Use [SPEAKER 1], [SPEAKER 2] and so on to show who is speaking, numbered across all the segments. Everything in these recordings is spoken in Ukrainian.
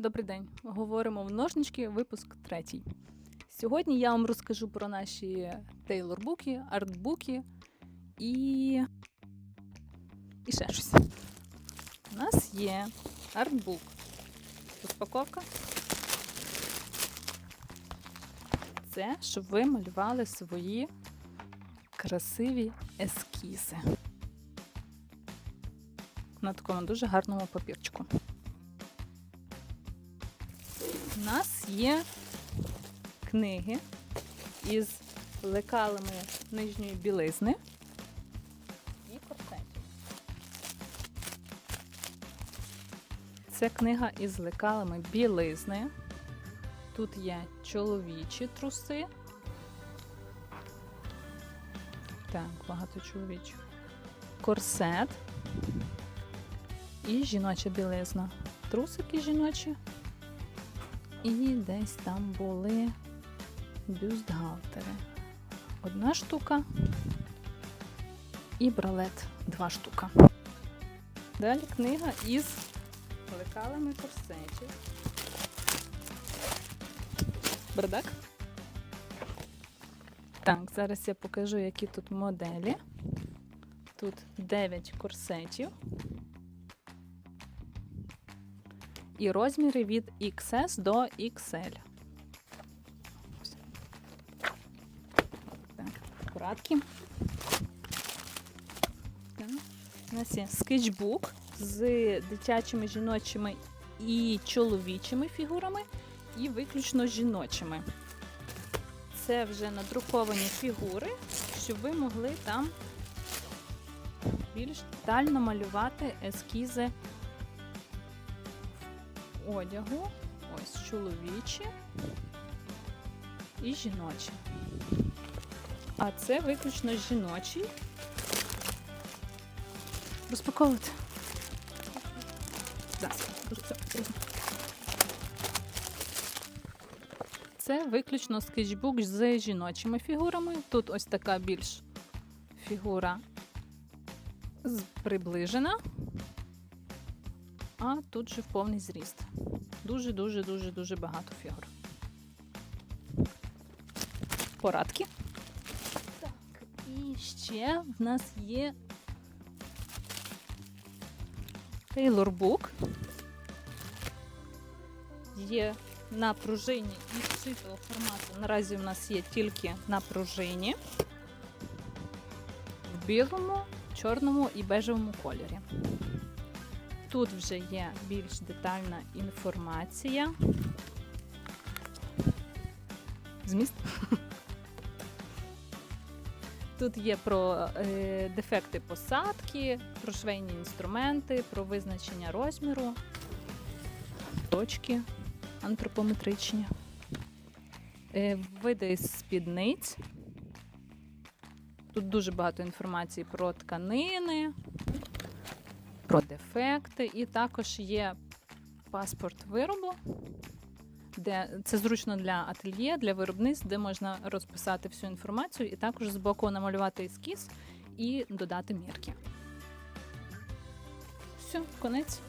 [SPEAKER 1] Добрий день. Говоримо в ножнички, випуск третій. Сьогодні я вам розкажу про наші тейлорбуки, артбуки і. і ще щось. У нас є артбук. Розпаковка. Це, щоб ви малювали свої красиві ескізи. На такому дуже гарному папірчику. Нас є книги із лекалами нижньої білизни і корсетів. Це книга із лекалами білизни. Тут є чоловічі труси. Так, багато чоловічих. Корсет і жіноча білизна. Трусики жіночі. І десь там були бюстгальтери. Одна штука і бралет два штука. Далі книга із лекалами корсетів. Бардак. Так, зараз я покажу, які тут моделі. Тут 9 корсетів. І розміри від XS до XL. Так, акуратки. У нас є скетчбук з дитячими, жіночими і чоловічими фігурами, і виключно жіночими. Це вже надруковані фігури, щоб ви могли там більш детально малювати ескізи одягу. Ось чоловічі і жіночі. А це виключно жіночий. Розпаковувати. Це виключно скетчбук з жіночими фігурами. Тут ось така більш фігура приближена а тут же повний зріст. Дуже-дуже дуже дуже багато фігур. Порадки. Так, і ще в нас є Book. Є на пружині і ситого формату. Наразі в нас є тільки на пружині в білому, чорному і бежевому кольорі. Тут вже є більш детальна інформація. Зміст. Тут є про е, дефекти посадки, про швейні інструменти, про визначення розміру, точки антропометричні, е, види спідниць. Тут дуже багато інформації про тканини, про дефекти, і також є паспорт виробу, де це зручно для ательє, для виробництв, де можна розписати всю інформацію і також збоку намалювати ескіз і додати мірки. Все, конець.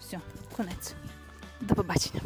[SPEAKER 1] Все, конець. До побачення.